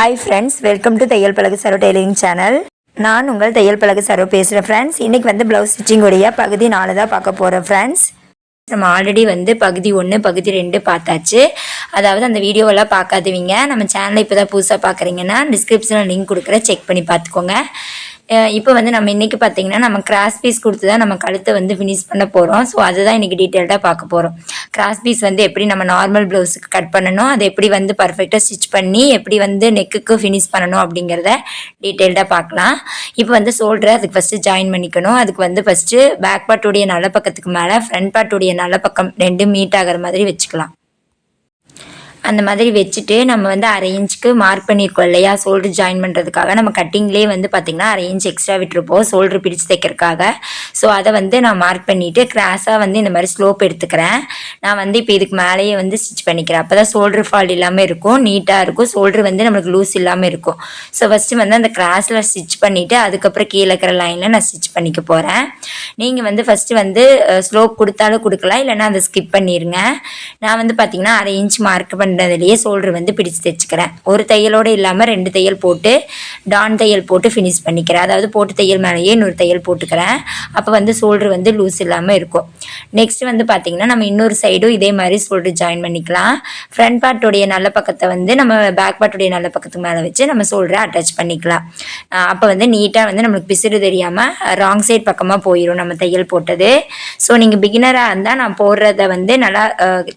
Hi friends welcome to தையல் பழகு Saro tailoring channel நான் உங்கள் தையல் பழகு சரோ பேசுகிறேன் ஃப்ரெண்ட்ஸ் இன்றைக்கி வந்து ப்ளவுஸ் ஸ்டிச்சிங் உடைய பகுதி நாலு தான் பார்க்க போகிறோம் ஃப்ரெண்ட்ஸ் நம்ம ஆல்ரெடி வந்து பகுதி ஒன்று பகுதி ரெண்டு பார்த்தாச்சு. அதாவது அந்த வீடியோவெல்லாம் பார்க்காதவங்க. நம்ம சேனலை இப்போ தான் புதுசாக பார்க்குறீங்கன்னா டிஸ்கிரிப்ஷனில் லிங்க் கொடுக்குறேன். செக் பண்ணி பார்த்துக்கோங்க. இப்போ வந்து நம்ம இன்றைக்கி பார்த்தீங்கன்னா நம்ம கிராஸ் பீஸ் கொடுத்து தான் நம்ம கழுத்தை வந்து ஃபினிஷ் பண்ண போகிறோம் ஸோ அதுதான் இன்றைக்கி டீட்டெயில்டாக பார்க்க போகிறோம் கிராஸ் பீஸ் வந்து எப்படி நம்ம நார்மல் ப்ளவுஸுக்கு கட் பண்ணணும் அதை எப்படி வந்து பர்ஃபெக்டாக ஸ்டிச் பண்ணி எப்படி வந்து நெக்குக்கு ஃபினிஷ் பண்ணணும் அப்படிங்கிறத டீட்டெயில்டாக பார்க்கலாம். இப்போ வந்து ஷோல்டரை அதுக்கு ஃபஸ்ட்டு ஜாயின் பண்ணிக்கணும். அதுக்கு வந்து ஃபஸ்ட்டு பேக் பார்ட்டுடைய நல்ல பக்கத்துக்கு மேலே ஃப்ரண்ட் பார்ட்டுடைய நல்ல பக்கம் ரெண்டும் மீட் ஆகிற மாதிரி வச்சுக்கலாம். அந்த மாதிரி வச்சுட்டு நம்ம வந்து அரை இன்ச்சுக்கு மார்க் பண்ணியிருக்கோம் இல்லையா? ஷோல்டர் ஜாயின் பண்ணுறதுக்காக நம்ம கட்டிங்லேயே வந்து பார்த்திங்கன்னா அரை இன்ச் எக்ஸ்ட்ரா விட்டுருப்போம் ஷோல்டர் பிடிச்சு தைக்கிறதுக்காக. ஸோ அதை வந்து நான் மார்க் பண்ணிவிட்டு கிராஸாக வந்து இந்த மாதிரி ஸ்லோப் எடுத்துக்கிறேன். நான் வந்து இப்போ இதுக்கு மேலேயே வந்து ஸ்டிச் பண்ணிக்கிறேன். அப்போ தான் ஷோல்டர் ஃபால்ட் இல்லாமல் இருக்கும் நீட்டாக இருக்கும். ஷோல்டர் வந்து நம்மளுக்கு லூஸ் இல்லாமல் இருக்கும். ஸோ ஃபஸ்ட்டு வந்து அந்த கிராஸில் ஸ்டிச் பண்ணிவிட்டு அதுக்கப்புறம் கீழே இருக்கிற லைனில் நான் ஸ்டிச் பண்ணிக்க போகிறேன் நீங்கள் வந்து ஃபஸ்ட்டு வந்து ஸ்லோப் கொடுத்தாலும் கொடுக்கலாம். இல்லைன்னா அதை ஸ்கிப் பண்ணிடுங்க நான் வந்து பார்த்திங்கன்னா அரை இன்ச் மார்க் பண்ண பண்ணுறதுலையே சோல்ட்ரு வந்து பிடிச்சு தைச்சிக்கிறேன். ஒரு தையலோடு இல்லாமல் ரெண்டு தையல் போட்டு டான் தையல் போட்டு ஃபினிஷ் பண்ணிக்கிறேன். அதாவது போட்டு தையல் மேலேயே இன்னொரு தையல் போட்டுக்கிறேன். அப்போ வந்து சோல்ட்ரு வந்து லூஸ் இல்லாமல் இருக்கும். நெக்ஸ்ட் வந்து பார்த்திங்கன்னா நம்ம இன்னொரு சைடும் இதே மாதிரி சோல்ட்ரு ஜாயின் பண்ணிக்கலாம். ஃப்ரண்ட் பார்ட்டுடைய நல்ல பக்கத்தை வந்து நம்ம பேக் பார்ட்டுடைய நல்ல பக்கத்துக்கு மேலே வச்சு நம்ம சோல்டரை அட்டாச் பண்ணிக்கலாம். அப்போ வந்து நீட்டாக வந்து நம்மளுக்கு பிசுறு தெரியாமல் ராங் சைட் பக்கமாக போயிடும் நம்ம தையல் போட்டது. ஸோ நீங்கள் பிகினராக இருந்தால் நான் போடுறத வந்து நல்லா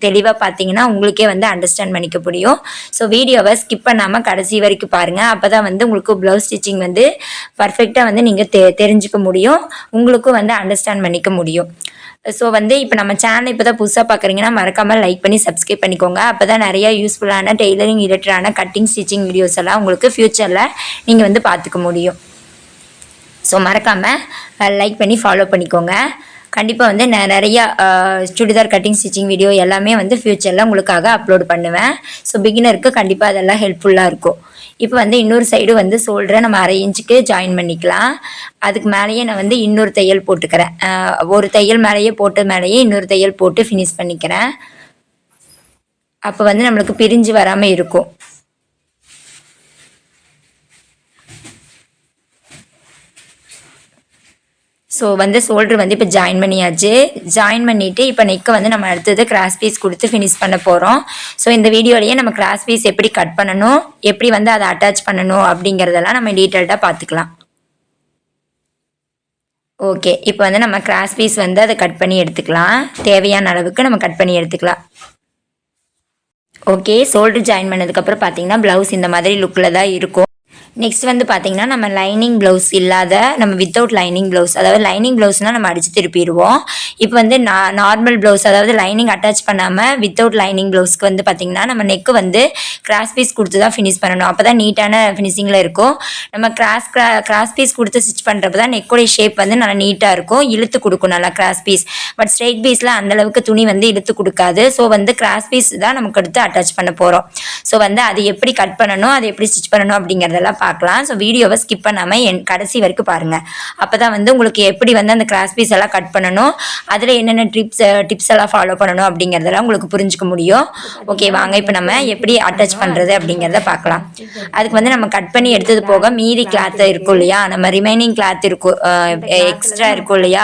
தெளிவாக பார்த்தீங்கன்னா உங்களுக்கே வந்து அண்டர்ஸ்டாண்ட் பண்ணிக்க முடியும். ஸோ வீடியோவை ஸ்கிப் பண்ணாமல் கடைசி வரைக்கும் பாருங்கள் அப்போ தான் வந்து உங்களுக்கு ப்ளவுஸ் ஸ்டிச்சிங் வந்து பர்ஃபெக்டாக வந்து நீங்கள் தெ தெரிஞ்சுக்க முடியும். உங்களுக்கும் வந்து அண்டர்ஸ்டாண்ட் பண்ணிக்க முடியும். ஸோ வந்து இப்போ நம்ம சேனல் இப்போ தான் புதுசாக பார்க்குறீங்கன்னா மறக்காமல் லைக் பண்ணி சப்ஸ்கிரைப் பண்ணிக்கோங்க. அப்போ தான் நிறையா யூஸ்ஃபுல்லான டெய்லரிங் ரிலேட்டடான கட்டிங் ஸ்டிச்சிங் வீடியோஸ் எல்லாம் உங்களுக்கு ஃப்யூச்சரில் நீங்கள் வந்து பார்த்துக்க முடியும். ஸோ மறக்காமல் லைக் பண்ணி ஃபாலோ பண்ணிக்கோங்க. கண்டிப்பாக வந்து நான் நிறையா சுடிதார் கட்டிங் ஸ்டிச்சிங் வீடியோ எல்லாமே வந்து ஃப்யூச்சரில் உங்களுக்காக அப்லோட் பண்ணுவேன். ஸோ பிகினருக்கு கண்டிப்பாக அதெல்லாம் ஹெல்ப்ஃபுல்லாக இருக்கும். இப்போ வந்து இன்னொரு சைடு வந்து சோல்டரை நம்ம அரை இன்ச்சுக்கு ஜாயின் பண்ணிக்கலாம். அதுக்கு மேலேயே நான் வந்து இன்னொரு தையல் போட்டுக்கிறேன். ஒரு தையல் மேலேயே போட்ட மேலேயே இன்னொரு தையல் போட்டு ஃபினிஷ் பண்ணிக்கிறேன். அப்போ வந்து நம்மளுக்கு பிரிஞ்சு வராமல் இருக்கும். ஸோ வந்து ஷோல்டர் வந்து இப்போ ஜாயின் பண்ணியாச்சு. ஜாயின் பண்ணிவிட்டு இப்போ நெக்கை வந்து நம்ம அடுத்தது கிராஸ் பீஸ் கொடுத்து ஃபினிஷ் பண்ண போகிறோம் ஸோ இந்த வீடியோலேயே நம்ம கிராஸ் பீஸ் எப்படி கட் பண்ணணும் எப்படி வந்து அதை அட்டாச் பண்ணணும் அப்படிங்கிறதெல்லாம் நம்ம டீட்டெயில்டாக பார்த்துக்கலாம். ஓகே இப்போ வந்து நம்ம கிராஸ் பீஸ் வந்து அதை கட் பண்ணி எடுத்துக்கலாம். தேவையான அளவுக்கு நம்ம கட் பண்ணி எடுத்துக்கலாம். ஓகே ஷோல்டர் ஜாயின் பண்ணதுக்கப்புறம் பார்த்தீங்கன்னா ப்ளவுஸ் இந்த மாதிரி லுக்கில் தான் இருக்கும். நெக்ஸ்ட் வந்து பார்த்தீங்கன்னா நம்ம லைனிங் ப்ளவுஸ் இல்லாத நம்ம வித்தவுட் லைனிங் ப்ளவுஸ் அதாவது லைனிங் ப்ளவுஸ்னால் நம்ம அடித்து திருப்பிடுவோம். இப்போ வந்து நா நார்மல் ப்ளவுஸ் அதாவது லைனிங் அட்டாச் பண்ணாமல் வித்தவுட் லைனிங் ப்ளவுஸ்க்கு வந்து பார்த்திங்கன்னா நம்ம நெக்கு வந்து கிராஸ் பீஸ் கொடுத்து தான் ஃபினிஷ் பண்ணணும் அப்போ தான் நீட்டான ஃபினிஷிங்கில் இருக்கும். நம்ம கிராஸ் கிராஸ் பீஸ் கொடுத்து ஸ்டிச் பண்ணுறப்ப தான் நெக்கோடைய ஷேப் வந்து நல்லா நீட்டாக இருக்கும். இழுத்து கொடுக்கும் நல்லா கிராஸ் பீஸ் பட் ஸ்ட்ரெயிட் பீஸில் அந்தளவுக்கு துணி வந்து இழுத்து கொடுக்காது. ஸோ வந்து கிராஸ் பீஸ் தான் நமக்கு அடுத்து அட்டாச் பண்ண போகிறோம் ஸோ வந்து அது எப்படி கட் பண்ணணும் அதை எப்படி ஸ்டிச் பண்ணணும் அப்படிங்கிறதெல்லாம் பார்க்கலாம். ஸோ வீடியோவை ஸ்கிப் பண்ணாமல் என் கடைசி வரைக்கும் பாருங்கள் அப்போ தான் வந்து உங்களுக்கு எப்படி வந்து அந்த கிராஸ் பீஸ் எல்லாம் கட் பண்ணணும் அதில் என்னென்ன ட்ரிப்ஸ் டிப்ஸ் எல்லாம் ஃபாலோ பண்ணணும் அப்படிங்கிறதெல்லாம் உங்களுக்கு புரிஞ்சுக்க முடியும். ஓகே வாங்க இப்போ நம்ம எப்படி அட்டாச் பண்ணுறது அப்படிங்கிறத பார்க்கலாம். அதுக்கு வந்து நம்ம கட் பண்ணி எடுத்தது போக மீதி கிளாத் இருக்கும் இல்லையா? நம்ம ரிமைனிங் கிளாத் இருக்கும் எக்ஸ்ட்ரா இருக்கும் இல்லையா?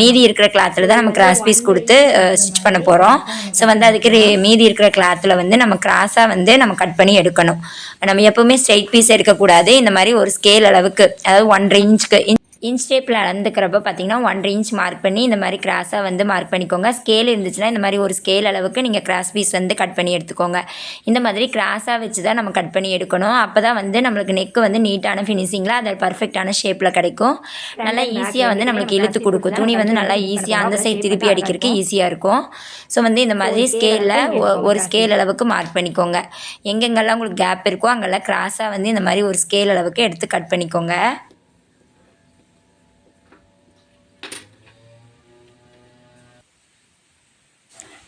மீதி இருக்கிற கிளாத்தில் தான் நம்ம கிராஸ் பீஸ் கொடுத்து ஸ்டிச் பண்ண போகிறோம் ஸோ வந்து அதுக்கு மீதி இருக்கிற கிளாத்தில் வந்து நம்ம கிராஸாக வந்து நம்ம கட் பண்ணி எடுக்கணும். நம்ம எப்பவுமே ஸ்ட்ரைட் பீஸ் எடுக்கக்கூடாது இந்த மாதிரி ஒரு ஸ்கேல் அளவுக்கு அதாவது ஒன்றரை இன்ச்சுக்கு இன்ச் டேப்பில் அளந்துக்கிறப்ப பார்த்தீங்கன்னா ஒன்றரை இன்ச் மார்க் பண்ணி இந்த மாதிரி கிராஸாக வந்து மார்க் பண்ணிக்கோங்க. ஸ்கேல் இருந்துச்சுன்னா இந்த மாதிரி ஒரு ஸ்கேல் அளவுக்கு நீங்கள் கிராஸ் பீஸ் வந்து கட் பண்ணி எடுத்துக்கோங்க. இந்த மாதிரி கிராஸாக வச்சு தான் நம்ம கட் பண்ணி எடுக்கணும். அப்போ தான் வந்து நம்மளுக்கு நெக்கு வந்து நீட்டான ஃபினிஷிங்கில் அது பர்ஃபெக்டான ஷேப்பில் கிடைக்கும். நல்லா ஈஸியாக வந்து நம்மளுக்கு இழுத்து கொடுக்கும். துணி வந்து நல்லா ஈஸியாக அந்த சைடு திருப்பி அடிக்கிறதுக்கு ஈஸியாக இருக்கும். ஸோ வந்து இந்த மாதிரி ஸ்கேலில் ஒரு ஸ்கேல் அளவுக்கு மார்க் பண்ணிக்கோங்க. எங்கெங்கெல்லாம் உங்களுக்கு கேப் இருக்கோ அங்கெல்லாம் கிராஸாக வந்து இந்த மாதிரி ஒரு ஸ்கேல் அளவுக்கு எடுத்து கட் பண்ணிக்கோங்க.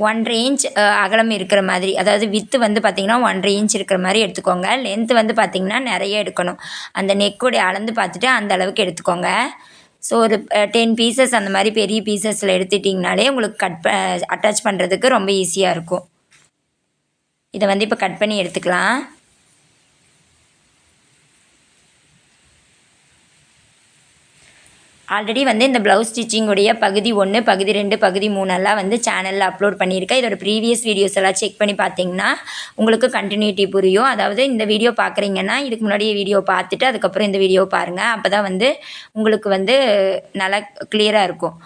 ஒன்றரை இன்ச் அகலம் இருக்கிற மாதிரி அதாவது வித்து வந்து பார்த்திங்கன்னா ஒன்றரை இன்ச் இருக்கிற மாதிரி எடுத்துக்கோங்க. லென்த்து வந்து பார்த்திங்கன்னா நிறைய எடுக்கணும். அந்த நெக்கோடைய அளந்து பார்த்துட்டு அந்த அளவுக்கு எடுத்துக்கோங்க. ஸோ ஒரு டென் பீசஸ் அந்த மாதிரி பெரிய பீசஸில் எடுத்துட்டிங்கனாலே உங்களுக்கு கட் ப அட்டாச் பண்ணுறதுக்கு ரொம்ப ஈஸியாக இருக்கும். இதை வந்து இப்போ கட் பண்ணி எடுத்துக்கலாம். ஆல்ரெடி வந்து இந்த ப்ளவுஸ் ஸ்டிச்சிங்குடைய பகுதி ஒன்று பகுதி ரெண்டு பகுதி மூணெல்லாம் வந்து சேனலில் அப்லோட் பண்ணியிருக்கேன். இதோட ப்ரீவியஸ் வீடியோஸ் எல்லாம் செக் பண்ணி பார்த்தீங்கன்னா உங்களுக்கு கண்டினியூட்டி புரியும். அதாவது இந்த வீடியோ பார்க்குறீங்கன்னா இதுக்கு முன்னாடி வீடியோ பார்த்துட்டு அதுக்கப்புறம் இந்த வீடியோ பாருங்கள் அப்போ தான் வந்து உங்களுக்கு வந்து நல்லா கிளியராக இருக்கும்.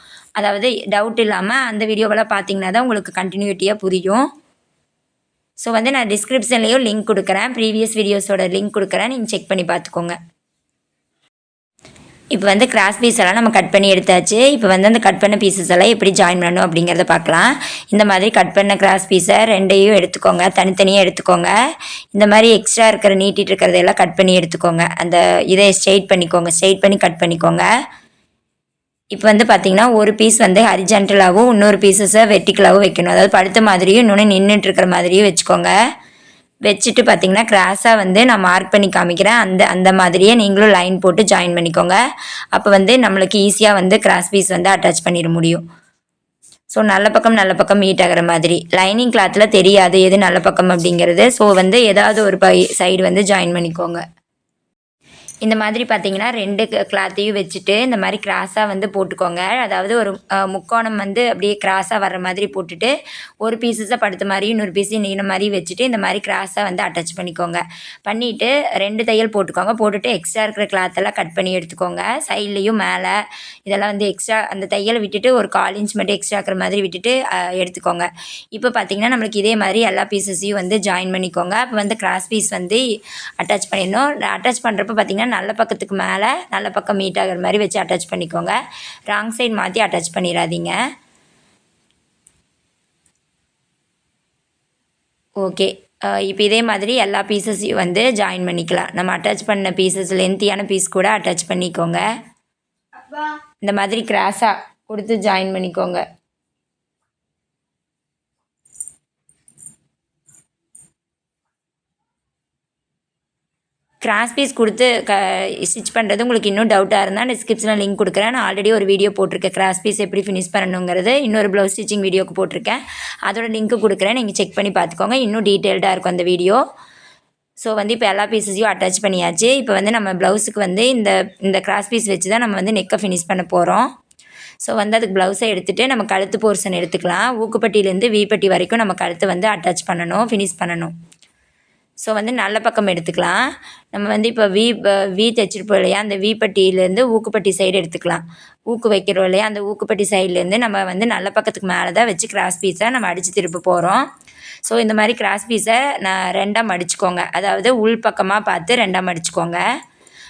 அதாவது டவுட் இல்லாமல் அந்த வீடியோவெல்லாம் பார்த்தீங்கன்னா தான் உங்களுக்கு கண்டினியூட்டியாக புரியும். ஸோ வந்து நான் டிஸ்கிரிப்ஷன்லேயும் லிங்க் கொடுக்குறேன். ப்ரீவியஸ் வீடியோஸோட லிங்க் கொடுக்குறேன். நீங்கள் செக் பண்ணி பார்த்துக்கோங்க. இப்போ வந்து கிராஸ் பீஸ் எல்லாம் நம்ம கட் பண்ணி எடுத்தாச்சு. இப்போ வந்து அந்த கட் பண்ண பீசஸ் எல்லாம் எப்படி ஜாயின் பண்ணணும் அப்படிங்கிறத பார்க்கலாம். இந்த மாதிரி கட் பண்ண கிராஸ் பீஸை ரெண்டையும் எடுத்துக்கோங்க. தனித்தனியாக எடுத்துக்கோங்க. இந்த மாதிரி எக்ஸ்ட்ரா இருக்கிற நீட்டிட்டு இருக்கிறதையெல்லாம் கட் பண்ணி எடுத்துக்கோங்க. அந்த இதை ஸ்ட்ரெயிட் பண்ணிக்கோங்க. ஸ்ட்ரெயிட் பண்ணி கட் பண்ணிக்கோங்க. இப்போ வந்து பார்த்தீங்கன்னா ஒரு பீஸ் வந்து ஹரிஜென்டலாகவும் இன்னொரு பீசஸை வெர்டிக்கலாகவும் வைக்கணும். அதாவது படுத்த மாதிரியும் இன்னொன்று நின்றுட்டு இருக்கிற மாதிரியும் வச்சுக்கோங்க. வச்சுட்டு பார்த்தீங்கன்னா கிராஸாக வந்து நான் மார்க் பண்ணி காமிக்கிறேன். அந்த அந்த மாதிரியே நீங்களும் லைன் போட்டு ஜாயின் பண்ணிக்கோங்க. அப்போ வந்து நம்மளுக்கு ஈஸியாக வந்து கிராஸ் பீஸ் வந்து அட்டாச் பண்ணிட முடியும். ஸோ நல்ல பக்கம் நல்ல பக்கம் மீட் ஆகிற மாதிரி. லைனிங் கிளாத்தில் தெரியாது எது நல்ல பக்கம் அப்படிங்கிறது. ஸோ வந்து ஏதாவது ஒரு பை சைடு வந்து ஜாயின் பண்ணிக்கோங்க. இந்த மாதிரி பார்த்தீங்கன்னா ரெண்டு கிளாத்தையும் வச்சுட்டு இந்த மாதிரி கிராஸாக வந்து போட்டுக்கோங்க. அதாவது ஒரு முக்கோணம் வந்து அப்படியே கிராஸாக வர்ற மாதிரி போட்டுட்டு ஒரு பீசஸை படுத்த மாதிரி இன்னொரு பீஸையும் நீன மாதிரி வச்சுட்டு இந்த மாதிரி கிராஸாக வந்து அட்டாச் பண்ணிக்கோங்க. பண்ணிவிட்டு ரெண்டு தையல் போட்டுக்கோங்க. போட்டுட்டு எக்ஸ்ட்ரா இருக்கிற கிளாத்தெல்லாம் கட் பண்ணி எடுத்துக்கோங்க. சைட்லேயும் மேலே இதெல்லாம் வந்து எக்ஸ்ட்ரா அந்த தையலை விட்டுட்டு ஒரு கால் இன்ச் மட்டும் எக்ஸ்ட்ரா இருக்கிற மாதிரி விட்டுட்டு எடுத்துக்கோங்க. இப்போ பார்த்தீங்கன்னா நம்மளுக்கு இதே மாதிரி எல்லா பீசஸையும் வந்து ஜாயின் பண்ணிக்கோங்க. அப்போ வந்து கிராஸ் பீஸ் வந்து அட்டாச் பண்ணிடணும். அட்டாச் பண்ணுறப்ப பார்த்தீங்கன்னா நல்ல பக்கத்துக்கு மேலே நல்ல பக்கம் மீட் ஆகிற மாதிரி வச்சு அட்டாச் பண்ணிக்கோங்க. ராங் சைடு மாற்றி அட்டாச் பண்ணிடாதீங்க ஓகே இப்போ இதே மாதிரி எல்லா பீசஸையும் வந்து ஜாயின் பண்ணிக்கலாம். நம்ம அட்டாச் பண்ண பீசஸ் லென்த்தியான பீஸ் கூட அட்டாச் பண்ணிக்கோங்க. இந்த மாதிரி கிராஸாக கொடுத்து ஜாயின் பண்ணிக்கோங்க. கிராஸ் பீஸ் கொடுத்து க ஸ்டிச் பண்ணுறது உங்களுக்கு இன்னும் டவுட்டாக இருந்தால் டிஸ்கிரிப்ஷனில் லிங்க் கொடுக்குறேன். நான் ஆல்ரெடி ஒரு வீடியோ போட்டிருக்கேன். கிராஸ் பீஸ் எப்படி ஃபினிஷ் பண்ணணுங்கிறது. இன்னொரு ப்ளவுஸ் ஸ்டிச்சிங் வீடியோக்கு போட்டிருக்கேன். அதோட லிங்க்கு கொடுக்குறேன். நீங்கள் செக் பண்ணி பார்த்துக்கோங்க. இன்னும் டீட்டெயில்டாக இருக்கும் அந்த வீடியோ ஸோ வந்து இப்போ எல்லா பீஸஸையும் அட்டாச் பண்ணியாச்சு. இப்போ வந்து நம்ம ப்ளவுஸுக்கு வந்து இந்த இந்த கிராஸ் பீஸ் வச்சு தான் நம்ம வந்து நெக்கை ஃபினிஷ் பண்ண போகிறோம் ஸோ வந்து அதுக்கு ப்ளவுஸை எடுத்துகிட்டு நம்ம கழுத்து போர்ஷன் எடுத்துக்கலாம். ஊக்குப்பட்டியிலேருந்து வீப்பட்டி வரைக்கும் நம்ம கழுத்து வந்து அட்டாச் பண்ணணும் ஃபினிஷ் பண்ணணும். ஸோ வந்து நல்ல பக்கம் எடுத்துக்கலாம். நம்ம வந்து இப்போ வி ப- வி தைச்சிருப்போம் இல்லையா? அந்த வீப்பட்டியிலேருந்து ஊக்குப்பட்டி சைடு எடுத்துக்கலாம். ஊக்கு வைக்கிறோம் இல்லையா? அந்த ஊக்குப்பட்டி சைட்லேருந்து நம்ம வந்து நல்ல பக்கத்துக்கு மேலே தான் வச்சு கிராஸ் பீஸை நம்ம அடித்து திருப்ப போகிறோம் ஸோ இந்த மாதிரி கிராஸ் பீஸை நான் ரெண்டாக மடிச்சுக்கோங்க. அதாவது உள் பக்கமாக பார்த்து ரெண்டாக மடிச்சுக்கோங்க.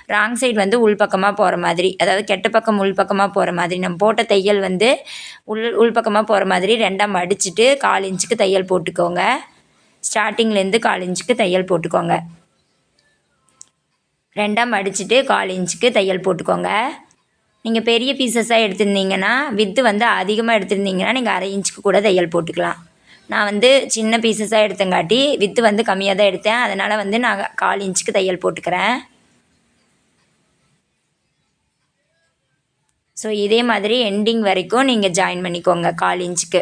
ராங் சைடு வந்து உள் பக்கமாக போகிற மாதிரி. அதாவது கெட்ட பக்கம் உள் பக்கமாக போகிற மாதிரி. நம்ம போட்ட தையல் வந்து உள் உள் பக்கமாக போகிற மாதிரி ரெண்டாக மடிச்சுட்டு கால் இன்ச்சுக்கு தையல் போட்டுக்கோங்க. ஸ்டார்டிங்லேருந்து கால் இன்ச்சுக்கு தையல் போட்டுக்கோங்க. ரெண்டாக மடிச்சுட்டு கால் இன்ச்சுக்கு தையல் போட்டுக்கோங்க. நீங்கள் பெரிய பீசஸாக எடுத்திருந்தீங்கன்னா வித்து வந்து அதிகமாக எடுத்திருந்தீங்கன்னா நீங்கள் அரை இன்ச்சுக்கு கூட தையல் போட்டுக்கலாம். நான் வந்து சின்ன பீசஸாக எடுத்தங்காட்டி வித்து வந்து கம்மியாக தான் எடுத்தேன். அதனால் வந்து நான் கால் இன்ச்சுக்கு தையல் போட்டுக்கிறேன். ஸோ இதே மாதிரி எண்டிங் வரைக்கும் நீங்கள் ஜாயின் பண்ணிக்கோங்க கால் இன்ச்சுக்கு.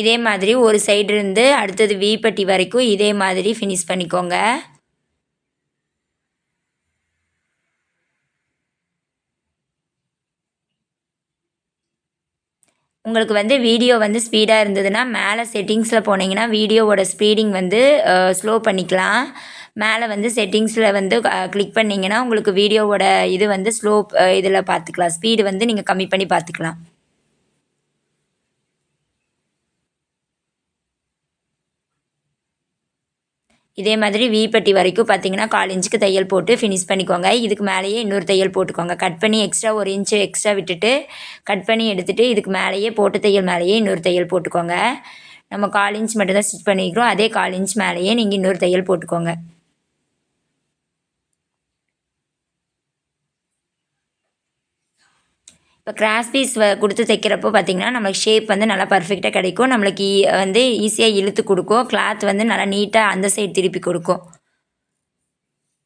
இதே மாதிரி ஒரு சைடு இருந்து அடுத்தது வீப்பட்டி வரைக்கும் இதே மாதிரி ஃபினிஷ் பண்ணிக்கோங்க. உங்களுக்கு வந்து வீடியோ வந்து ஸ்பீடாக இருந்ததுன்னா மேலே செட்டிங்ஸில் போனீங்கன்னா வீடியோவோட ஸ்பீடிங் வந்து ஸ்லோ பண்ணிக்கலாம். மேலே வந்து செட்டிங்ஸில் வந்து கிளிக் பண்ணிங்கன்னா உங்களுக்கு வீடியோவோட இது வந்து ஸ்லோ இதில் பார்த்துக்கலாம் ஸ்பீடு வந்து நீங்கள் கம்மி பண்ணி பார்த்துக்கலாம் இதே மாதிரி வீப்பட்டி வரைக்கும் பார்த்தீங்கன்னா கால் இன்ச்சுக்கு தையல் போட்டு ஃபினிஷ் பண்ணிக்கோங்க. இதுக்கு மேலேயே இன்னொரு தையல் போட்டுக்கோங்க. கட் பண்ணி எக்ஸ்ட்ரா ஒரு இன்ச்சு எக்ஸ்ட்ரா விட்டுட்டு கட் பண்ணி எடுத்துகிட்டு இதுக்கு மேலேயே போட்டு தையல் மேலேயே இன்னொரு தையல் போட்டுக்கோங்க. நம்ம கால் இன்ச் மட்டும்தான் ஸ்டிச் பண்ணிக்கிறோம். அதே கால் இன்ச் மேலேயே நீங்கள் இன்னொரு தையல் போட்டுக்கோங்க. இப்போ கிராஸ் பீஸ் வ கொடுத்து தைக்கிறப்போ பார்த்திங்கன்னா நம்மளுக்கு ஷேப் வந்து நல்லா பர்ஃபெக்டாக கிடைக்கும். நம்மளுக்கு வந்து ஈஸியாக இழுத்து கொடுக்கும். கிளாத் வந்து நல்லா நீட்டாக அந்த சைடு திருப்பி கொடுக்கும்.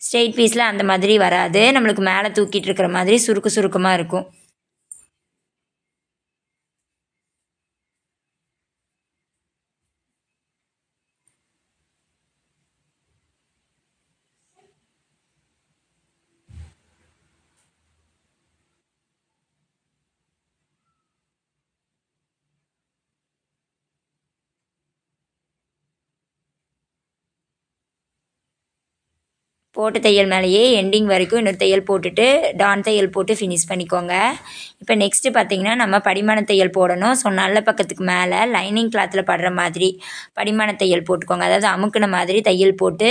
ஸ்ட்ரெயிட் பீஸில் அந்த மாதிரி வராது. நம்மளுக்கு மேலே தூக்கிட்டு இருக்கிற மாதிரி சுருக்கு சுருக்கமாக இருக்கும். போட்டு தையல் மேலேயே எண்டிங் வரைக்கும் இன்னொரு தையல் போட்டுட்டு டான் தையல் போட்டு ஃபினிஷ் பண்ணிக்கோங்க. இப்போ நெக்ஸ்ட்டு பார்த்தீங்கன்னா நம்ம படிமான தையல் போடணும். ஸோ நல்ல பக்கத்துக்கு மேலே லைனிங் கிளாத்தில் படுற மாதிரி படிமான தையல் போட்டுக்கோங்க. அதாவது அமுக்குன மாதிரி தையல் போட்டு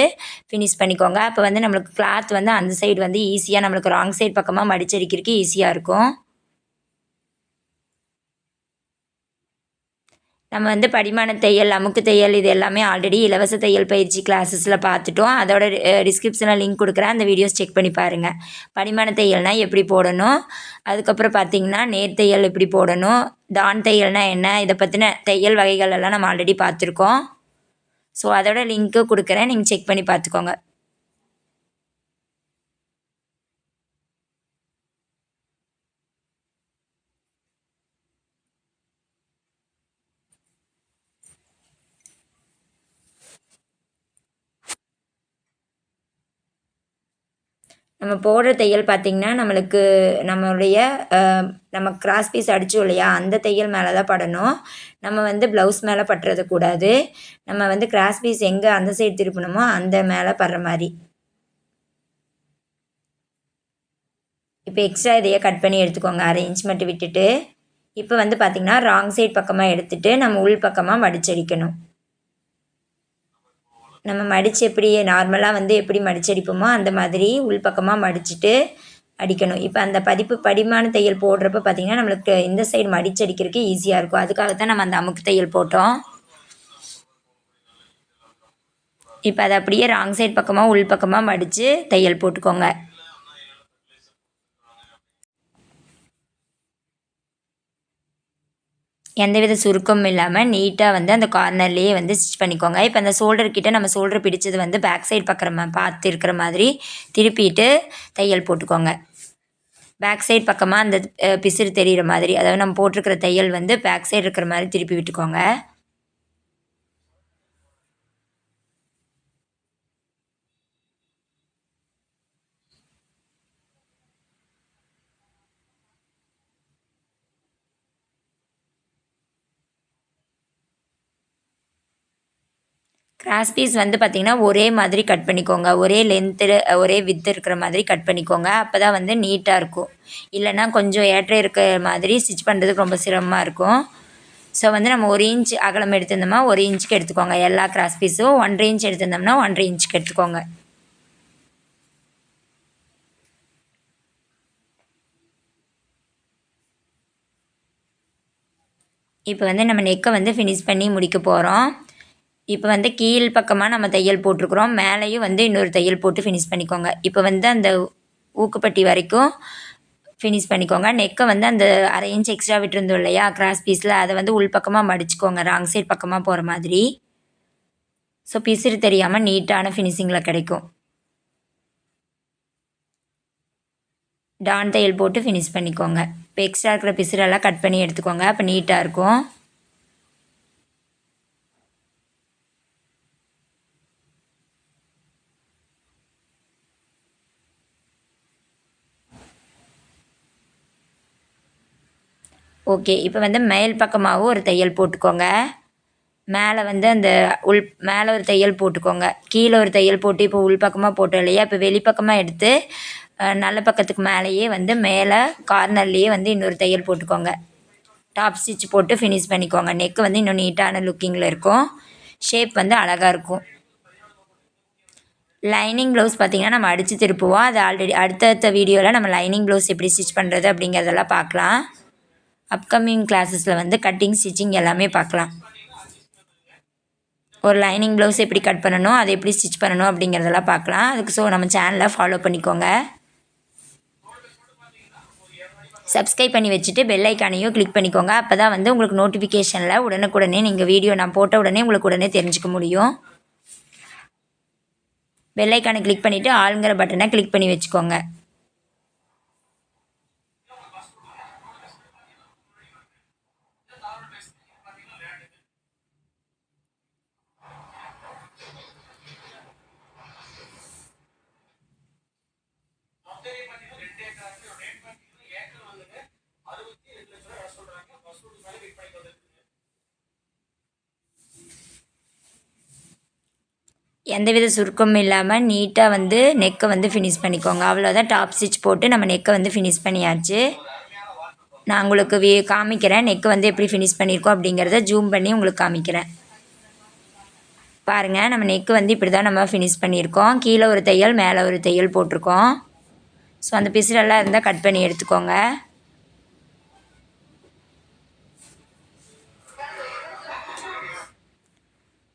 ஃபினிஷ் பண்ணிக்கோங்க. அப்போ வந்து நம்மளுக்கு கிளாத் வந்து அந்த சைடு வந்து ஈஸியாக நம்மளுக்கு ராங் சைடு பக்கமாக மடிச்சடிக்கிறதுக்கு ஈஸியாக இருக்கும். நம்ம வந்து படிமான தையல் அமுக்கு தையல் இது எல்லாமே ஆல்ரெடி இலவச தையல் பயிற்சி கிளாஸஸில் பார்த்துட்டோம். அதோட டிஸ்கிரிப்ஷனில் லிங்க் கொடுக்குறேன். அந்த வீடியோஸ் செக் பண்ணி பாருங்கள் படிமான தையல்னால் எப்படி போடணும்? அதுக்கப்புறம் பார்த்திங்கன்னா நேர் தையல் எப்படி போடணும்? டான் தையல்னால் என்ன? இதை பற்றின தையல் வகைகள் எல்லாம் நம்ம ஆல்ரெடி பார்த்துருக்கோம். ஸோ அதோட லிங்க்கு கொடுக்குறேன். நீங்கள் செக் பண்ணி பார்த்துக்கோங்க. நம்ம போடுற தையல் பார்த்திங்கன்னா நம்மளுக்கு நம்மளுடைய நம்ம கிராஸ் பீஸ் அடித்தோம் இல்லையா அந்த தையல் மேலே தான் படணும். நம்ம வந்து ப்ளவுஸ் மேலே பட்டுறது கூடாது. நம்ம வந்து கிராஸ் பீஸ் எங்கே அந்த சைடு திருப்பணுமோ அந்த மேலே படுற மாதிரி. இப்போ எக்ஸ்ட்ரா இதையே கட் பண்ணி எடுத்துக்கோங்க. அரை இன்ச் மட்டும் விட்டுட்டு இப்போ வந்து பார்த்திங்கன்னா ராங் சைட் பக்கமாக எடுத்துகிட்டு நம்ம உள் பக்கமாக மடிச்சடிக்கணும் நம்ம மடித்து எப்படி நார்மலாக வந்து எப்படி மடிச்சடிப்போமோ அந்த மாதிரி உள்பக்கமாக மடிச்சுட்டு அடிக்கணும். இப்போ அந்த பதிப்பு படிமான தையல் போடுறப்ப பார்த்திங்கன்னா நம்மளுக்கு இந்த சைடு மடிச்சு அடிக்கிறதுக்கு ஈஸியாக இருக்கும். அதுக்காக தான் நம்ம அந்த அமுக்கு தையல் போட்டோம். இப்போ அதை அப்படியே ராங் சைட் பக்கமாக உள் பக்கமாக மடித்து தையல் போட்டுக்கோங்க. எந்தவித சுருக்கமும் இல்லாமல் நீட்டாக வந்து அந்த கார்னர்லேயே வந்து ஸ்டிச் பண்ணிக்கோங்க. இப்போ அந்த ஷோல்டர் கிட்டே நம்ம ஷோல்டர் பிடிச்சது வந்து பேக் சைடு பார்க்குற பார்த்து இருக்கிற மாதிரி திருப்பிட்டு தையல் போட்டுக்கோங்க. பேக் சைடு பக்கமாக அந்த பிசிறு தெரிகிற மாதிரி அதாவது நம்ம போட்டிருக்கிற தையல் வந்து பேக் சைடு இருக்கிற மாதிரி திருப்பி விட்டுக்கோங்க. கிராஸ் பீஸ் வந்து பார்த்திங்கன்னா ஒரே மாதிரி கட் பண்ணிக்கோங்க. ஒரே லென்த்து ஒரே வித்து இருக்கிற மாதிரி கட் பண்ணிக்கோங்க. அப்போ தான் வந்து நீட்டாக இருக்கும். இல்லைன்னா கொஞ்சம் ஏற்ற இருக்கிற மாதிரி ஸ்டிச் பண்ணுறதுக்கு ரொம்ப சிரமமாக இருக்கும். ஸோ வந்து நம்ம ஒரு இன்ச் அகலம் எடுத்திருந்தோம்னா ஒரு இன்ச்சுக்கு எடுத்துக்கோங்க. எல்லா கிராஸ் பீஸும் ஒன்றரை இன்ச் எடுத்திருந்தோம்னா ஒன்றரை இன்ச்சுக்கு எடுத்துக்கோங்க. இப்போ வந்து நம்ம நெக்கை வந்து ஃபினிஷ் பண்ணி முடிக்க போகிறோம் இப்போ வந்து கீழ் பக்கமாக நம்ம தையல் போட்டிருக்குறோம். மேலேயும் வந்து இன்னொரு தையல் போட்டு ஃபினிஷ் பண்ணிக்கோங்க. இப்போ வந்து அந்த ஊக்குப்பட்டி வரைக்கும் ஃபினிஷ் பண்ணிக்கோங்க. நெக்கை வந்து அந்த அரை இன்ச் எக்ஸ்ட்ரா விட்டுருந்தோம் இல்லையா? கிராஸ் பீஸில் அதை வந்து உள் பக்கமாக மடிச்சுக்கோங்க. ராங் சைட் பக்கமாக போகிற மாதிரி. ஸோ பிசிறு தெரியாமல் நீட்டான ஃபினிஷிங்கில் கிடைக்கும். டான் தையல் போட்டு ஃபினிஷ் பண்ணிக்கோங்க. இப்போ எக்ஸ்ட்ரா இருக்கிற பிசிறெல்லாம் கட் பண்ணி எடுத்துக்கோங்க. அப்போ நீட்டாக இருக்கும். ஓகே இப்போ வந்து மேல் பக்கமாகவும் ஒரு தையல் போட்டுக்கோங்க. மேலே வந்து அந்த உள் மேலே ஒரு தையல் போட்டுக்கோங்க. கீழே ஒரு தையல் போட்டு இப்போ உள் பக்கமாக போட்டோம் இல்லையா? இப்போ வெளிப்பக்கமாக எடுத்து நல்ல பக்கத்துக்கு மேலேயே வந்து மேலே கார்னர்லேயே வந்து இன்னொரு தையல் போட்டுக்கோங்க. டாப் ஸ்டிச் போட்டு ஃபினிஷ் பண்ணிக்கோங்க. நெக்கு வந்து இன்னும் நீட்டான லுக்கிங்கில் இருக்கும். ஷேப் வந்து அழகாக இருக்கும். லைனிங் ப்ளவுஸ் பார்த்திங்கன்னா நம்ம அடித்து திருப்புவோம். அது ஆல்ரெடி அடுத்தடுத்த வீடியோவில் நம்ம லைனிங் ப்ளவுஸ் எப்படி ஸ்டிச் பண்ணுறது அப்படிங்கிறதெல்லாம் பார்க்கலாம். அப்கமிங் கிளாஸஸில் வந்து கட்டிங் ஸ்டிச்சிங் எல்லாமே பார்க்கலாம். ஒரு லைனிங் ப்ளவுஸ் எப்படி கட் பண்ணணும் அதை எப்படி ஸ்டிச் பண்ணணும் அப்படிங்கிறதெல்லாம் பார்க்கலாம். அதுக்கு ஸோ நம்ம சேனலை ஃபாலோ பண்ணிக்கோங்க. சப்ஸ்கிரைப் பண்ணி வச்சுட்டு பெல் ஐக்கானையும் கிளிக் பண்ணிக்கோங்க. அப்போ தான் வந்து உங்களுக்கு நோட்டிஃபிகேஷனில் உடனுக்குடனே நீங்கள் வீடியோ நான் போட்ட உடனே உங்களுக்கு உடனே தெரிஞ்சுக்க முடியும். பெல் ஐக்கானை கிளிக் பண்ணிவிட்டு ஆளுங்கிற பட்டனை கிளிக் பண்ணி வச்சுக்கோங்க. எந்தவித சுருக்கமும் இல்லாமல் நீட்டாக வந்து நெக்கை வந்து ஃபினிஷ் பண்ணிக்கோங்க. அவ்வளோதான் டாப் ஸ்டிச் போட்டு நம்ம நெக்கை வந்து ஃபினிஷ் பண்ணியாச்சு. நான் உங்களுக்கு வி காமிக்கிறேன். நெக்கு வந்து எப்படி ஃபினிஷ் பண்ணியிருக்கோம் அப்படிங்கிறத ஜூம் பண்ணி உங்களுக்கு காமிக்கிறேன். பாருங்கள் நம்ம நெக்கு வந்து இப்படி தான் நம்ம ஃபினிஷ் பண்ணியிருக்கோம். கீழே ஒரு தையல் மேலே ஒரு தையல் போட்டிருக்கோம். ஸோ அந்த பிசுரெல்லாம் இருந்தால் கட் பண்ணி எடுத்துக்கோங்க.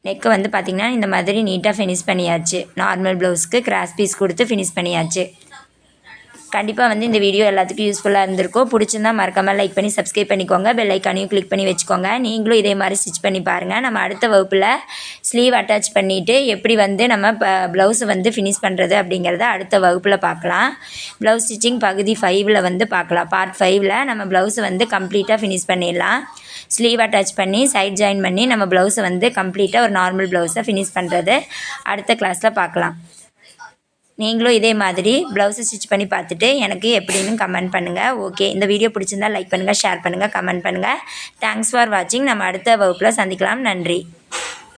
நெக்கு வந்து பார்த்திங்கன்னா இந்த மாதிரி நீட்டாக ஃபினிஷ் பண்ணியாச்சு. நார்மல் ப்ளவுஸ்க்கு கிராஸ் பீஸ் கொடுத்து ஃபினிஷ் பண்ணியாச்சு. கண்டிப்பாக வந்து இந்த வீடியோ எல்லாத்துக்கும் யூஸ்ஃபுல்லாக இருந்திருக்கும். பிடிச்சிருந்தா மறக்காமல் லைக் பண்ணி சப்ஸ்கிரைப் பண்ணிக்கோங்க. பெல் ஐக்கானையும் கிளிக் பண்ணி வச்சுக்கோங்க. நீங்களும் இதே மாதிரி ஸ்டிச் பண்ணி பாருங்கள் நம்ம அடுத்த வகுப்பில் ஸ்லீவ் அட்டாச் பண்ணிவிட்டு எப்படி வந்து நம்ம ப்ளவுஸை வந்து ஃபினிஷ் பண்ணுறது அப்படிங்கிறத அடுத்த வகுப்பில் பார்க்கலாம். ப்ளவுஸ் ஸ்டிச்சிங் பகுதி ஃபைவ்ல வந்து பார்க்கலாம். பார்ட் ஃபைவ்ல நம்ம ப்ளவுஸை வந்து கம்ப்ளீட்டாக ஃபினிஷ் பண்ணிடலாம். ஸ்லீவ் அட்டாச் பண்ணி சைட் ஜாயின் பண்ணி நம்ம ப்ளவுஸை வந்து கம்ப்ளீட்டாக ஒரு நார்மல் ப்ளவுஸை ஃபினிஷ் பண்ணுறது அடுத்த கிளாஸில் பார்க்கலாம். நீங்களும் இதே மாதிரி ப்ளவுஸை ஸ்டிச் பண்ணி பார்த்துட்டு எனக்கு எப்படின்னு கமெண்ட் பண்ணுங்கள் ஓகே இந்த வீடியோ பிடிச்சிருந்தா லைக் பண்ணுங்கள் ஷேர் பண்ணுங்கள் கமெண்ட் பண்ணுங்கள் தேங்க்ஸ் ஃபார் வாட்சிங் நம்ம அடுத்த வகுப்பில் சந்திக்கலாம். நன்றி.